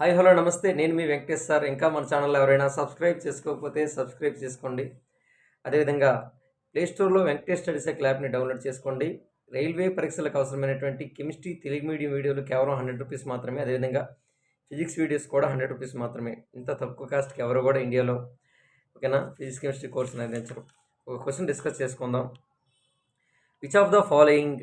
Hi hello నమస్తే. నేను మీ Venkatesh sir. ఇంకా మన ఛానల్ ఎవరైనా సబ్స్క్రైబ్ చేసుకోకపోతే సబ్స్క్రైబ్ చేసుకోండి. అదేవిధంగా ప్లేస్టోర్లో వెంకటేష్ స్టడీస్ యాప్ని డౌన్లోడ్ చేసుకోండి. రైల్వే పరీక్షలకు అవసరమైనటువంటి కెమిస్ట్రీ తెలుగు మీడియం వీడియోలు కేవలం హండ్రెడ్ రూపీస్ మాత్రమే. అదేవిధంగా ఫిజిక్స్ వీడియోస్ కూడా హండ్రెడ్ రూపీస్ మాత్రమే. ఇంత తక్కువ కాస్ట్కి ఎవరు కూడా ఇండియాలో ఓకేనా? ఫిజిక్స్ కెమిస్ట్రీ కోర్సును అందించరు. ఒక క్వశ్చన్ డిస్కస్ చేసుకుందాం. Which of the following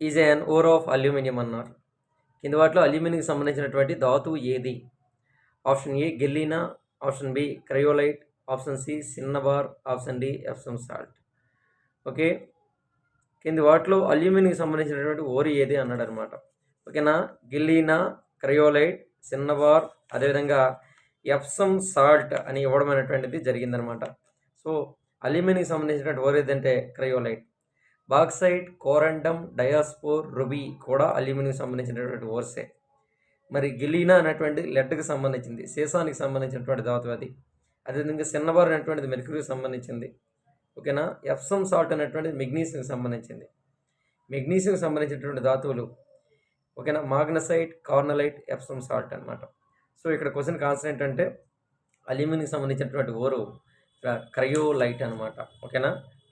is an ore of aluminium అన్నారు. కింద వాటిలో అల్యూమినియంకి సంబంధించినటువంటి ధాతువు ఏది? Option A galena option B cryolite option C cinnabar option D Epsom salt. Okay? కింది వాటిలో అల్యూమినియంకి సంబంధించినటువంటి ఓరి ఏది అన్నాడు అనమాట ఓకేనా? గిల్లీనా క్రయోలైట్ సిన్నబార్ అదేవిధంగా ఎప్సమ్ సాల్ట్ అని ఇవ్వడం అనేటువంటిది జరిగిందనమాట. సో అల్యూమినియంకి సంబంధించినటువంటి ఓరి ఏదంటే cryolite. Bauxite corundum diaspore ruby కూడా అల్యూమినియం సంబంధించినటువంటి ఓర్సే. మరి గిలీనా అనేటువంటి లెడ్కి సంబంధించింది సీసానికి సంబంధించినటువంటి ధాతువు అది. అదేవిధంగా సిన్నబార్ అనేటువంటిది మెర్క్యూరీకి సంబంధించింది. ఓకేనా? ఎప్సమ్ సాల్ట్ అనేటువంటిది మెగ్నీషియంకి సంబంధించింది. మెగ్నీషియంకి సంబంధించినటువంటి ధాతువులు ఓకేనా? మాగ్నసైట్ కార్నలైట్ ఎప్సమ్ సాల్ట్ అనమాట సో ఇక్కడ క్వశ్చన్ ఆన్సర్ ఏంటంటే అల్యూమినియంకి సంబంధించినటువంటి ఓరు క్రయోలైట్ అనమాట ఓకేనా?